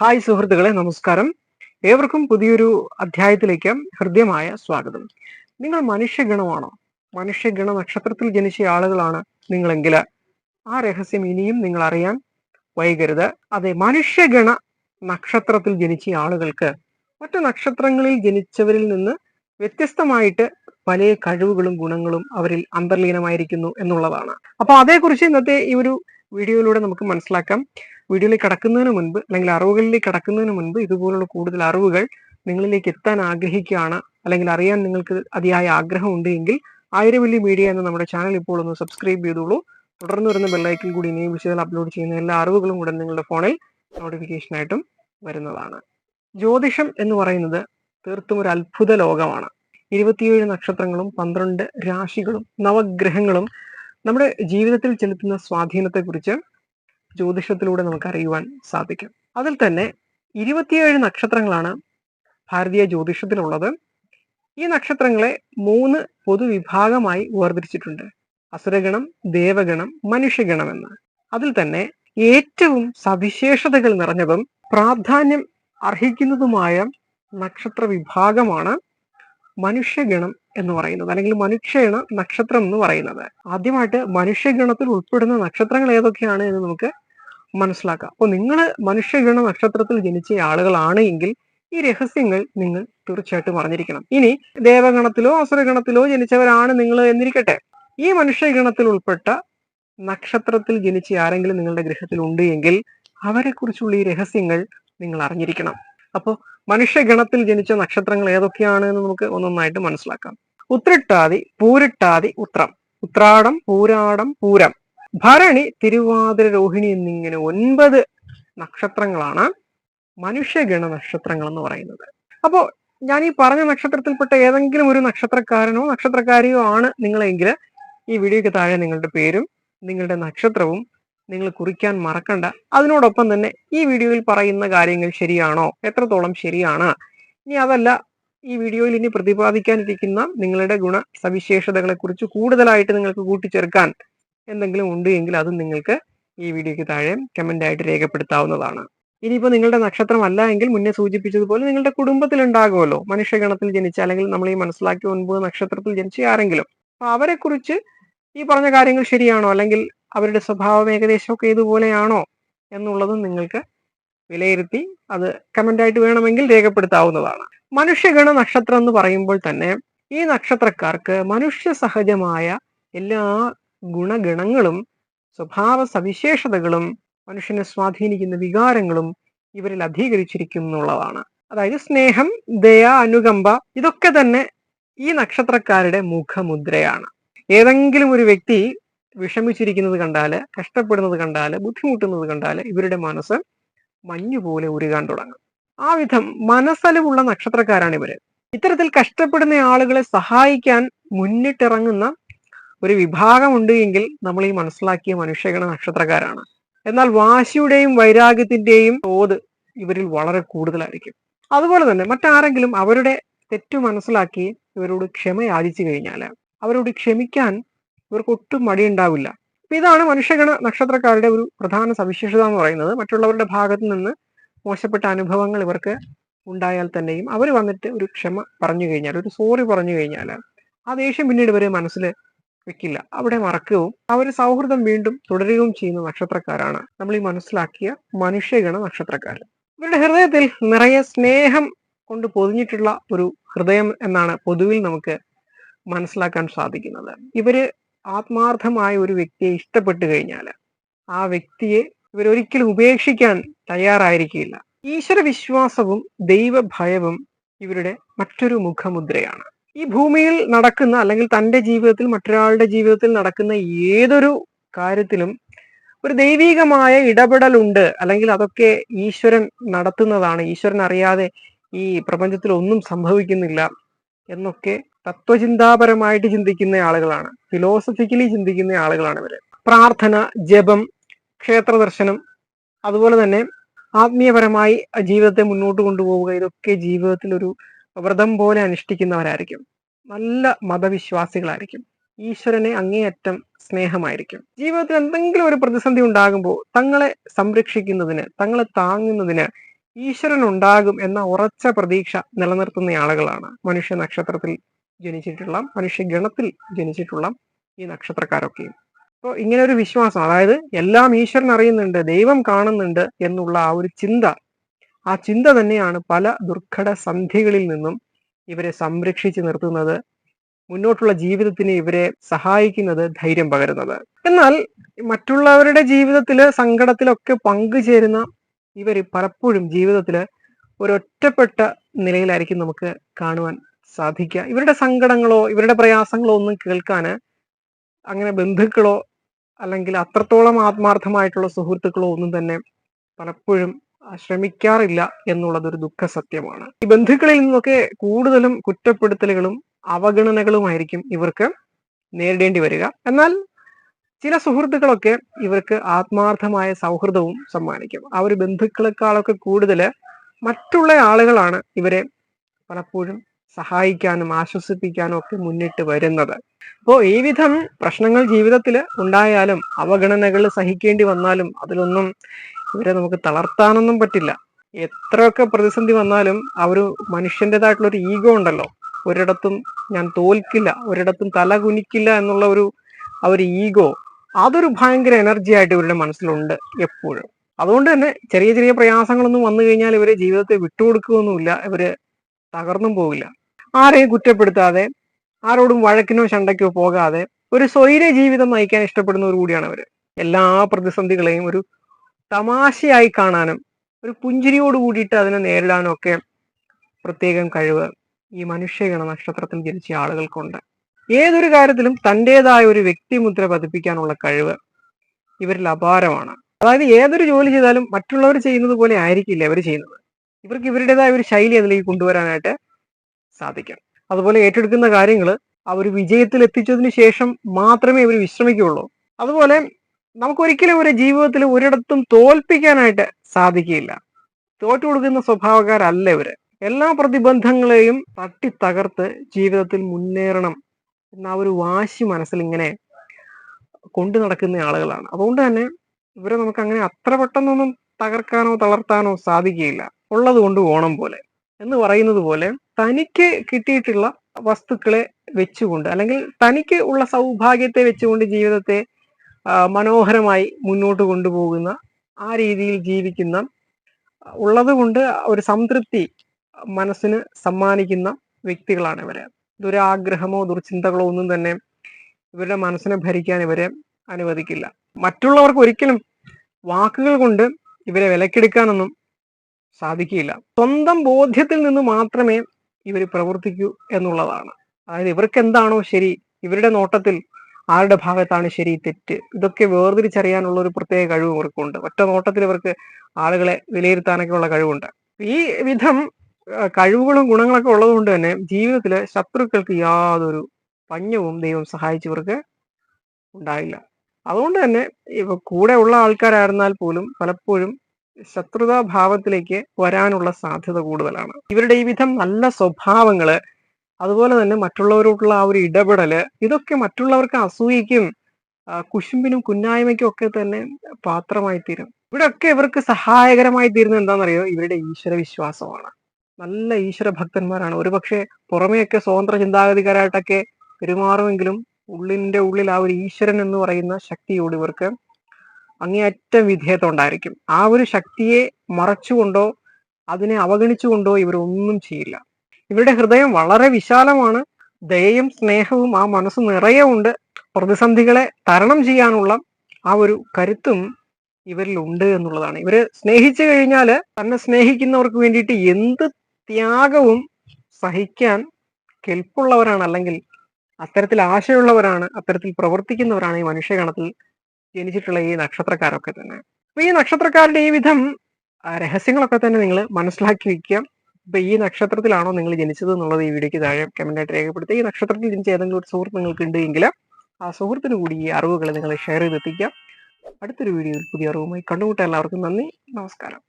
Hi സുഹൃത്തുക്കളെ നമസ്കാരം. ഏവർക്കും പുതിയൊരു അധ്യായത്തിലേക്ക് ഹൃദ്യമായ സ്വാഗതം. നിങ്ങൾ മനുഷ്യഗണമാണോ? മനുഷ്യഗണ നക്ഷത്രത്തിൽ ജനിച്ച ആളുകളാണ് നിങ്ങളെങ്കിൽ. ആ രഹസ്യം ഇനിയും നിങ്ങൾ അറിയാൻ വൈകരുത്. അതെ മനുഷ്യഗണ നക്ഷത്രത്തിൽ ജനിച്ച ആളുകൾക്ക് മറ്റു നക്ഷത്രങ്ങളിൽ ജനിച്ചവരിൽ നിന്ന് വ്യത്യസ്തമായിട്ട് പല കഴിവുകളും ഗുണങ്ങളും അവരിൽ അന്തർലീനമായിരിക്കുന്നു എന്നുള്ളതാണ്. അപ്പൊ അതേക്കുറിച്ച് ഇന്നത്തെ ഈ ഒരു വീഡിയോയിലൂടെ നമുക്ക് മനസ്സിലാക്കാം. വീഡിയോയിലേക്ക് കടക്കുന്നതിന് മുൻപ് അല്ലെങ്കിൽ അറിവുകളിലേക്ക് കടക്കുന്നതിന് മുൻപ് ഇതുപോലുള്ള കൂടുതൽ അറിവുകൾ നിങ്ങളിലേക്ക് എത്താൻ ആഗ്രഹിക്കുകയാണ് അല്ലെങ്കിൽ അറിയാൻ നിങ്ങൾക്ക് അതിയായ ആഗ്രഹം ഉണ്ടെങ്കിൽ ആയിരം ആയിരവല്ലി മീഡിയ എന്ന നമ്മുടെ ചാനൽ ഇപ്പോൾ ഒന്ന് സബ്സ്ക്രൈബ് ചെയ്തോളൂ. തുടർന്ന് വരുന്ന ബെല്ലൈക്കിൽ കൂടി ഇനിയും വിഷയങ്ങൾ അപ്ലോഡ് ചെയ്യുന്ന എല്ലാ അറിവുകളും കൂടെ നിങ്ങളുടെ ഫോണിൽ നോട്ടിഫിക്കേഷനായിട്ടും വരുന്നതാണ്. ജ്യോതിഷം എന്ന് പറയുന്നത് തീർത്തും ഒരു അത്ഭുത ലോകമാണ്. ഇരുപത്തിയേഴ് നക്ഷത്രങ്ങളും പന്ത്രണ്ട് രാശികളും നവഗ്രഹങ്ങളും നമ്മുടെ ജീവിതത്തിൽ ചെലുത്തുന്ന സ്വാധീനത്തെക്കുറിച്ച് ജ്യോതിഷത്തിലൂടെ നമുക്ക് അറിയുവാൻ സാധിക്കും. അതിൽ തന്നെ ഇരുപത്തിയേഴ് നക്ഷത്രങ്ങളാണ് ഭാരതീയ ജ്യോതിഷത്തിലുള്ളത്. ഈ നക്ഷത്രങ്ങളെ മൂന്ന് പൊതുവിഭാഗമായി വേർതിരിച്ചിട്ടുണ്ട്. അസുരഗണം ദേവഗണം മനുഷ്യഗണം എന്ന്. അതിൽ തന്നെ ഏറ്റവും സവിശേഷതകൾ നിറഞ്ഞതും പ്രാധാന്യം അർഹിക്കുന്നതുമായ നക്ഷത്ര വിഭാഗമാണ് മനുഷ്യഗണം എന്ന് പറയുന്നത് അല്ലെങ്കിൽ മനുഷ്യഗണ നക്ഷത്രം എന്ന് പറയുന്നത്. ആദ്യമായിട്ട് മനുഷ്യഗണത്തിൽ ഉൾപ്പെടുന്ന നക്ഷത്രങ്ങൾ ഏതൊക്കെയാണ് എന്ന് നമുക്ക് മനസ്സിലാക്കാം. അപ്പോൾ നിങ്ങൾ മനുഷ്യഗണ നക്ഷത്രത്തിൽ ജനിച്ച ആളുകളാണ് എങ്കിൽ ഈ രഹസ്യങ്ങൾ നിങ്ങൾ തീർച്ചയായിട്ടും അറിഞ്ഞിരിക്കണം. ഇനി ദേവഗണത്തിലോ അസുരഗണത്തിലോ ജനിച്ചവരാണ് നിങ്ങൾ എന്നിരിക്കട്ടെ. ഈ മനുഷ്യഗണത്തിൽ ഉൾപ്പെട്ട നക്ഷത്രത്തിൽ ജനിച്ച ആരെങ്കിലും നിങ്ങളുടെ ഗ്രഹത്തിൽ ഉണ്ട് എങ്കിൽ അവരെ കുറിച്ചുള്ള ഈ രഹസ്യങ്ങൾ നിങ്ങൾ അറിഞ്ഞിരിക്കണം. അപ്പോൾ മനുഷ്യഗണത്തിൽ ജനിച്ച നക്ഷത്രങ്ങൾ ഏതൊക്കെയാണ് എന്ന് നമുക്ക് ഒന്നൊന്നായിട്ട് മനസ്സിലാക്കാം. ഉത്രട്ടാതി പൂരിട്ടാതി ഉത്രം. ഉത്രാടം പൂരാടം പൂരം. ഭരണി തിരുവാതിര രോഹിണി എന്നിങ്ങനെ ഒൻപത് നക്ഷത്രങ്ങളാണ് മനുഷ്യഗണ നക്ഷത്രങ്ങൾ എന്ന് പറയുന്നത്. അപ്പോൾ ഞാൻ ഈ പറഞ്ഞ നക്ഷത്രത്തിൽപ്പെട്ട ഏതെങ്കിലും ഒരു നക്ഷത്രക്കാരനോ നക്ഷത്രക്കാരിയോ ആണ് നിങ്ങളെങ്കിൽ ഈ വീഡിയോയ്ക്ക് താഴെ നിങ്ങളുടെ പേരും നിങ്ങളുടെ നക്ഷത്രവും നിങ്ങൾ കുറിക്കാൻ മറക്കണ്ട. അതിനോടൊപ്പം തന്നെ ഈ വീഡിയോയിൽ പറയുന്ന കാര്യങ്ങൾ ശരിയാണോ? എത്രത്തോളം ശരിയാണ്? ഇനി അതല്ല ഈ വീഡിയോയിൽ ഇനി പ്രതിപാദിക്കാനിരിക്കുന്ന നിങ്ങളുടെ ഗുണ സവിശേഷതകളെ കുറിച്ച് കൂടുതലായിട്ട് നിങ്ങൾക്ക് കൂട്ടിച്ചേർക്കാൻ എന്തെങ്കിലും ഉണ്ട് എങ്കിൽ അതും നിങ്ങൾക്ക് ഈ വീഡിയോയ്ക്ക് താഴെ കമന്റ് ആയിട്ട് രേഖപ്പെടുത്താവുന്നതാണ്. ഇനിയിപ്പോൾ നിങ്ങളുടെ നക്ഷത്രം അല്ല എങ്കിൽ മുന്നേ സൂചിപ്പിച്ചതുപോലെ നിങ്ങളുടെ കുടുംബത്തിൽ ഉണ്ടാകുമല്ലോ. മനുഷ്യഗണത്തിൽ ജനിച്ച അല്ലെങ്കിൽ നമ്മൾ ഈ മനസ്സിലാക്കിയ ഒൻപത് നക്ഷത്രത്തിൽ ജനിച്ച ആരെങ്കിലും. അപ്പൊ അവരെക്കുറിച്ച് ഈ പറഞ്ഞ കാര്യങ്ങൾ ശരിയാണോ? അല്ലെങ്കിൽ അവരുടെ സ്വഭാവം ഏകദേശമൊക്കെ ഇതുപോലെയാണോ എന്നുള്ളതും നിങ്ങൾക്ക് വിലയിരുത്തി അത് കമന്റ് ആയിട്ട് വേണമെങ്കിൽ രേഖപ്പെടുത്താവുന്നതാണ്. മനുഷ്യഗണ നക്ഷത്രം എന്ന് പറയുമ്പോൾ തന്നെ ഈ നക്ഷത്രക്കാർക്ക് മനുഷ്യ സഹജമായ എല്ലാ ഗുണഗണങ്ങളും സ്വഭാവ സവിശേഷതകളും മനുഷ്യനെ സ്വാധീനിക്കുന്ന വികാരങ്ങളും ഇവരിൽ അധീകരിച്ചിരിക്കും എന്നുള്ളതാണ് അതായത് സ്നേഹം ദയ അനുകമ്പ ഇതൊക്കെ തന്നെ ഈ നക്ഷത്രക്കാരുടെ മുഖമുദ്രയാണ്. ഏതെങ്കിലും ഒരു വ്യക്തി വിഷമിച്ചിരിക്കുന്നത് കണ്ടാൽ കഷ്ടപ്പെടുന്നത് കണ്ടാൽ ബുദ്ധിമുട്ടുന്നത് കണ്ടാൽ ഇവരുടെ മനസ്സ് മഞ്ഞുപോലെ ഉരുകാൻ തുടങ്ങും. ആ വിധം മനസ്സലിവുള്ള നക്ഷത്രക്കാരാണ് ഇവർ. ഇത്തരത്തിൽ കഷ്ടപ്പെടുന്ന ആളുകളെ സഹായിക്കാൻ മുന്നിട്ടിറങ്ങുന്ന ഒരു വിഭാഗമുണ്ട് എങ്കിൽ നമ്മൾ ഈ മനസ്സിലാക്കിയ മനുഷ്യഗണ നക്ഷത്രക്കാരാണ്. എന്നാൽ വാശിയുടെയും വൈരാഗ്യത്തിന്റെയും തോത് ഇവരിൽ വളരെ കൂടുതലായിരിക്കും. അതുപോലെ തന്നെ മറ്റാരെങ്കിലും അവരുടെ തെറ്റു മനസ്സിലാക്കി ഇവരോട് ക്ഷമ യാചിച്ചു കഴിഞ്ഞാൽ അവരോട് ക്ഷമിക്കാൻ ഇവർക്ക് ഒട്ടും മടിയുണ്ടാവില്ല. അപ്പൊ ഇതാണ് മനുഷ്യഗണ നക്ഷത്രക്കാരുടെ ഒരു പ്രധാന സവിശേഷത എന്ന് പറയുന്നത്. മറ്റുള്ളവരുടെ ഭാഗത്ത് നിന്ന് മോശപ്പെട്ട അനുഭവങ്ങൾ ഇവർക്ക് ഉണ്ടായാൽ തന്നെയും അവർ വന്നിട്ട് ഒരു ക്ഷമ പറഞ്ഞു കഴിഞ്ഞാൽ ഒരു സോറി പറഞ്ഞു കഴിഞ്ഞാൽ ആ ദേഷ്യം പിന്നീട് ഇവരെ മനസ്സിൽ വെക്കില്ല. അവിടെ മറക്കുകയും അവർ സൗഹൃദം വീണ്ടും തുടരുകയും ചെയ്യുന്ന നക്ഷത്രക്കാരാണ് നമ്മൾ ഈ മനസ്സിലാക്കിയ മനുഷ്യഗണ നക്ഷത്രക്കാർ ഇവരുടെ ഹൃദയത്തിൽ നിറയെ സ്നേഹം കൊണ്ട് പൊതിഞ്ഞിട്ടുള്ള ഒരു ഹൃദയം എന്നാണ് പൊതുവിൽ നമുക്ക് മനസ്സിലാക്കാൻ സാധിക്കുന്നത്. ഇവർ ആത്മാർത്ഥമായ ഒരു വ്യക്തിയെ ഇഷ്ടപ്പെട്ടു കഴിഞ്ഞാൽ ആ വ്യക്തിയെ ഇവരൊരിക്കലും ഉപേക്ഷിക്കാൻ തയ്യാറായിരിക്കില്ല. ഈശ്വര വിശ്വാസവും ദൈവഭയവും ഇവരുടെ മറ്റൊരു മുഖമുദ്രയാണ്. ഈ ഭൂമിയിൽ നടക്കുന്ന അല്ലെങ്കിൽ തന്റെ ജീവിതത്തിൽ മറ്റൊരാളുടെ ജീവിതത്തിൽ നടക്കുന്ന ഏതൊരു കാര്യത്തിലും ഒരു ദൈവീകമായ ഇടപെടലുണ്ട്. അല്ലെങ്കിൽ അതൊക്കെ ഈശ്വരൻ നടത്തുന്നതാണ്. ഈശ്വരൻ അറിയാതെ ഈ പ്രപഞ്ചത്തിൽ ഒന്നും സംഭവിക്കുന്നില്ല എന്നൊക്കെ തത്വചിന്താപരമായിട്ട് ചിന്തിക്കുന്ന ആളുകളാണ്. ഫിലോസഫിക്കലി ചിന്തിക്കുന്ന ആളുകളാണ് ഇവർ. പ്രാർത്ഥന ജപം ക്ഷേത്ര ദർശനം അതുപോലെ തന്നെ ആത്മീയപരമായി ജീവിതത്തെ മുന്നോട്ട് കൊണ്ടുപോവുക ഇതൊക്കെ ജീവിതത്തിൽ ഒരു വ്രതം പോലെ അനുഷ്ഠിക്കുന്നവരായിരിക്കും. നല്ല മതവിശ്വാസികളായിരിക്കും. ഈശ്വരനെ അങ്ങേയറ്റം സ്നേഹമായിരിക്കും. ജീവിതത്തിൽ എന്തെങ്കിലും ഒരു പ്രതിസന്ധി ഉണ്ടാകുമ്പോൾ തങ്ങളെ സംരക്ഷിക്കുന്നതിന് തങ്ങളെ താങ്ങുന്നതിന് ഈശ്വരൻ ഉണ്ടാകും എന്ന ഉറച്ച പ്രതീക്ഷ നിലനിർത്തുന്ന ആളുകളാണ് മനുഷ്യ നക്ഷത്രത്തിൽ ജനിച്ചിട്ടുള്ള മനുഷ്യഗണത്തിൽ ജനിച്ചിട്ടുള്ള ഈ നക്ഷത്രക്കാരൊക്കെയും അപ്പോൾ ഇങ്ങനെ ഒരു വിശ്വാസം അതായത് എല്ലാം ഈശ്വരൻ അറിയുന്നുണ്ട് ദൈവം കാണുന്നുണ്ട് എന്നുള്ള ആ ഒരു ചിന്ത ആ ചിന്ത തന്നെയാണ് പല ദുർഘട സന്ധികളിൽ നിന്നും ഇവരെ സംരക്ഷിച്ചു നിർത്തുന്നത് മുന്നോട്ടുള്ള ജീവിതത്തിന് ഇവരെ സഹായിക്കുന്നത് ധൈര്യം പകരുന്നത്. എന്നാൽ മറ്റുള്ളവരുടെ ജീവിതത്തിൽ സങ്കടത്തിലൊക്കെ പങ്കുചേരുന്ന ഇവർ പലപ്പോഴും ജീവിതത്തിൽ ഒരൊറ്റപ്പെട്ട നിലയിലായിരിക്കും നമുക്ക് കാണുവാൻ സാധിക്കുക. ഇവരുടെ സങ്കടങ്ങളോ ഇവരുടെ പ്രയാസങ്ങളോ ഒന്നും കേൾക്കാന് അങ്ങനെ ബന്ധുക്കളോ അല്ലെങ്കിൽ അത്രത്തോളം ആത്മാർത്ഥമായിട്ടുള്ള സുഹൃത്തുക്കളോ ഒന്നും തന്നെ പലപ്പോഴും ശ്രമിക്കാറില്ല എന്നുള്ളതൊരു ദുഃഖ സത്യമാണ്. ഈ ബന്ധുക്കളിൽ നിന്നൊക്കെ കൂടുതലും കുറ്റപ്പെടുത്തലുകളും അവഗണനകളുമായിരിക്കും ഇവർക്ക് നേരിടേണ്ടി വരിക. എന്നാൽ ചില സുഹൃത്തുക്കളൊക്കെ ഇവർക്ക് ആത്മാർത്ഥമായ സൗഹൃദവും സമ്മാനിക്കും. ആ ഒരു ബന്ധുക്കളെക്കാളൊക്കെ കൂടുതൽ മറ്റുള്ള ആളുകളാണ് ഇവരെ പലപ്പോഴും സഹായിക്കാനും ആശ്വസിപ്പിക്കാനും ഒക്കെ മുന്നിട്ട് വരുന്നത്. അപ്പോൾ ഈ വിധം പ്രശ്നങ്ങൾ ജീവിതത്തിൽ ഉണ്ടായാലും അവഗണനകൾ സഹിക്കേണ്ടി വന്നാലും അതിലൊന്നും ഇവരെ നമുക്ക് തളർത്താനൊന്നും പറ്റില്ല. എത്രയൊക്കെ പ്രതിസന്ധി വന്നാലും ആ ഒരു ഒരു ഈഗോ ഉണ്ടല്ലോ. ഒരിടത്തും ഞാൻ തോൽക്കില്ല ഒരിടത്തും തല കുനിക്കില്ല എന്നുള്ള ഒരു ആ ഒരു ഈഗോ അതൊരു ഭയങ്കര എനർജി ആയിട്ട് ഇവരുടെ മനസ്സിലുണ്ട് എപ്പോഴും. അതുകൊണ്ട് തന്നെ ചെറിയ ചെറിയ പ്രയാസങ്ങളൊന്നും വന്നു കഴിഞ്ഞാൽ ഇവരെ ജീവിതത്തെ വിട്ടുകൊടുക്കുകയൊന്നുമില്ല. ഇവർ തകർന്നും പോകില്ല ആരെയും കുറ്റപ്പെടുത്താതെ ആരോടും വഴക്കിനോ ശണ്ടയ്ക്കോ പോകാതെ ഒരു സ്വൈര ജീവിതം നയിക്കാൻ ഇഷ്ടപ്പെടുന്നവർ കൂടിയാണ് അവർ. എല്ലാ പ്രതിസന്ധികളെയും ഒരു തമാശയായി കാണാനും ഒരു പുഞ്ചിരിയോട് കൂടിയിട്ട് അതിനെ നേരിടാനും ഒക്കെ പ്രത്യേകം കഴിവ് ഈ മനുഷ്യഗണ നക്ഷത്രത്തിൽ ജനിച്ച ആളുകൾക്കുണ്ട്. ഏതൊരു കാര്യത്തിലും തന്റെതായ ഒരു വ്യക്തിമുദ്ര പതിപ്പിക്കാനുള്ള കഴിവ് ഇവരിൽ അപാരമാണ്. അതായത് ഏതൊരു ജോലി ചെയ്താലും മറ്റുള്ളവർ ചെയ്യുന്നത് പോലെ ആയിരിക്കില്ല അവർ ചെയ്യുന്നത്. ഇവർക്ക് ഇവരുടേതായ ഒരു ശൈലി അതിലേക്ക് കൊണ്ടുവരാനായിട്ട് സാധിക്കും. അതുപോലെ ഏറ്റെടുക്കുന്ന കാര്യങ്ങൾ അവർ വിജയത്തിൽ എത്തിച്ചതിന് ശേഷം മാത്രമേ ഇവർ വിശ്രമിക്കുകയുള്ളൂ. അതുപോലെ നമുക്ക് ഒരിക്കലും ഒരു ജീവിതത്തിൽ ഒരിടത്തും തോൽപ്പിക്കാനായിട്ട് സാധിക്കില്ല തോറ്റു കൊടുക്കുന്ന സ്വഭാവക്കാരല്ല ഇവർ. എല്ലാ പ്രതിബന്ധങ്ങളെയും തട്ടി തകർത്ത് ജീവിതത്തിൽ മുന്നേറണം എന്ന ആ ഒരു വാശി മനസ്സിൽ ഇങ്ങനെ കൊണ്ടു നടക്കുന്ന ആളുകളാണ്. അതുകൊണ്ട് തന്നെ ഇവരെ നമുക്ക് അങ്ങനെ അത്ര പെട്ടെന്നൊന്നും തകർക്കാനോ തളർത്താനോ സാധിക്കുകയില്ല. ഉള്ളത് കൊണ്ട് ഓണം പോലെ എന്ന് പറയുന്നത് പോലെ തനിക്ക് കിട്ടിയിട്ടുള്ള വസ്തുക്കളെ വെച്ചുകൊണ്ട് അല്ലെങ്കിൽ തനിക്ക് ഉള്ള സൗഭാഗ്യത്തെ വെച്ചുകൊണ്ട് ജീവിതത്തെ മനോഹരമായി മുന്നോട്ട് കൊണ്ടുപോകുന്ന ആ രീതിയിൽ ജീവിക്കുന്ന ഉള്ളത് കൊണ്ട് ഒരു സംതൃപ്തി മനസ്സിന് സമ്മാനിക്കുന്ന വ്യക്തികളാണ് ഇവരെ. ദുരാഗ്രഹമോ ദുർചിന്തകളോ ഒന്നും തന്നെ ഇവരുടെ മനസ്സിനെ ഭരിക്കാൻ ഇവരെ അനുവദിക്കില്ല. മറ്റുള്ളവർക്ക് ഒരിക്കലും വാക്കുകൾ കൊണ്ട് ഇവരെ വിലക്കെടുക്കാനൊന്നും സാധിക്കില്ല. സ്വന്തം ബോധ്യത്തിൽ നിന്ന് മാത്രമേ ഇവർ പ്രവർത്തിക്കൂ എന്നുള്ളതാണ്. അതായത് ഇവർക്ക് എന്താണോ ശരി ഇവരുടെ നോട്ടത്തിൽ ആരുടെ ഭാഗത്താണ് ശരി തെറ്റ് ഇതൊക്കെ വേർതിരിച്ചറിയാനുള്ള ഒരു പ്രത്യേക കഴിവ് ഇവർക്കുണ്ട്. ഒറ്റ നോട്ടത്തിൽ ഇവർക്ക് ആളുകളെ വിലയിരുത്താനൊക്കെ ഉള്ള കഴിവുണ്ട്. ഈ വിധം കഴിവുകളും ഗുണങ്ങളൊക്കെ ഉള്ളതുകൊണ്ട് തന്നെ ജീവിതത്തിൽ ശത്രുക്കൾക്ക് യാതൊരു പഞ്ഞവും ദൈവം സഹായിച്ചവർക്ക് ഉണ്ടായില്ല. അതുകൊണ്ട് തന്നെ ഇപ്പൊ കൂടെ ഉള്ള ആൾക്കാരായിരുന്നാൽ പോലും പലപ്പോഴും ശത്രുതാ ഭാവത്തിലേക്ക് വരാനുള്ള സാധ്യത കൂടുതലാണ്. ഇവരുടെ ഈ വിധം നല്ല സ്വഭാവങ്ങൾ അതുപോലെ തന്നെ മറ്റുള്ളവരോടുള്ള ആ ഒരു ഇടപെടൽ ഇതൊക്കെ മറ്റുള്ളവർക്ക് അസൂയിക്കും കുശുമ്പിനും കുന്നായ്മയ്ക്കും ഒക്കെ തന്നെ പാത്രമായി തീരും. ഇവിടെയൊക്കെ ഇവർക്ക് സഹായകരമായി തീരുന്നത് എന്താണെന്നറിയോ? ഇവരുടെ ഈശ്വര വിശ്വാസമാണ് നല്ല ഈശ്വര ഭക്തന്മാരാണ് ഒരുപക്ഷെ പുറമെയൊക്കെ സ്വതന്ത്ര ചിന്താഗതിക്കാരായിട്ടൊക്കെ പെരുമാറുമെങ്കിലും ഉള്ളിന്റെ ഉള്ളിൽ ആ ഒരു ഈശ്വരൻ എന്ന് പറയുന്ന ശക്തിയോട് ഇവർക്ക് അങ്ങേയറ്റം വിധേയത്വം ഉണ്ടായിരിക്കും. ആ ഒരു ശക്തിയെ മറച്ചുകൊണ്ടോ അതിനെ അവഗണിച്ചുകൊണ്ടോ ഇവർ ഒന്നും ചെയ്യില്ല. ഇവരുടെ ഹൃദയം വളരെ വിശാലമാണ്. ദയയും സ്നേഹവും ആ മനസ്സ് നിറയെ ഉണ്ട്. പ്രതിസന്ധികളെ തരണം ചെയ്യാനുള്ള ആ ഒരു കരുത്തും ഇവരിൽ ഉണ്ട് എന്നുള്ളതാണ്. ഇവർ സ്നേഹിച്ചു കഴിഞ്ഞാൽ തന്നെ സ്നേഹിക്കുന്നവർക്ക് വേണ്ടിയിട്ട് എന്ത് ത്യാഗവും സഹിക്കാൻ കെൽപ്പുള്ളവരാണ് അല്ലെങ്കിൽ അത്തരത്തിൽ ആശയുള്ളവരാണ് അത്തരത്തിൽ പ്രവർത്തിക്കുന്നവരാണ് ഈ മനുഷ്യഗണത്തിൽ ജനിച്ചിട്ടുള്ള ഈ നക്ഷത്രക്കാരൊക്കെ തന്നെ. അപ്പൊ ഈ നക്ഷത്രക്കാരുടെ ഈ വിധം രഹസ്യങ്ങളൊക്കെ തന്നെ നിങ്ങൾ മനസ്സിലാക്കി വെക്കുക. ഇപ്പൊ ഈ നക്ഷത്രത്തിലാണോ നിങ്ങൾ ജനിച്ചത് എന്നുള്ളത് ഈ വീഡിയോക്ക് താഴെ കമന്റായിട്ട് രേഖപ്പെടുത്തുക. ഈ നക്ഷത്രത്തിൽ ജനിച്ച ഏതെങ്കിലും ഒരു സുഹൃത്ത് നിങ്ങൾക്ക് ഉണ്ട് എങ്കിൽ ആ സുഹൃത്തിന് കൂടി ഈ അറിവുകൾ നിങ്ങൾ ഷെയർ ചെയ്തെത്തിക്കാം അടുത്തൊരു വീഡിയോയിൽ പുതിയ അറിവുമായി കണ്ടുമുട്ടാൻ എല്ലാവർക്കും നന്ദി. നമസ്കാരം.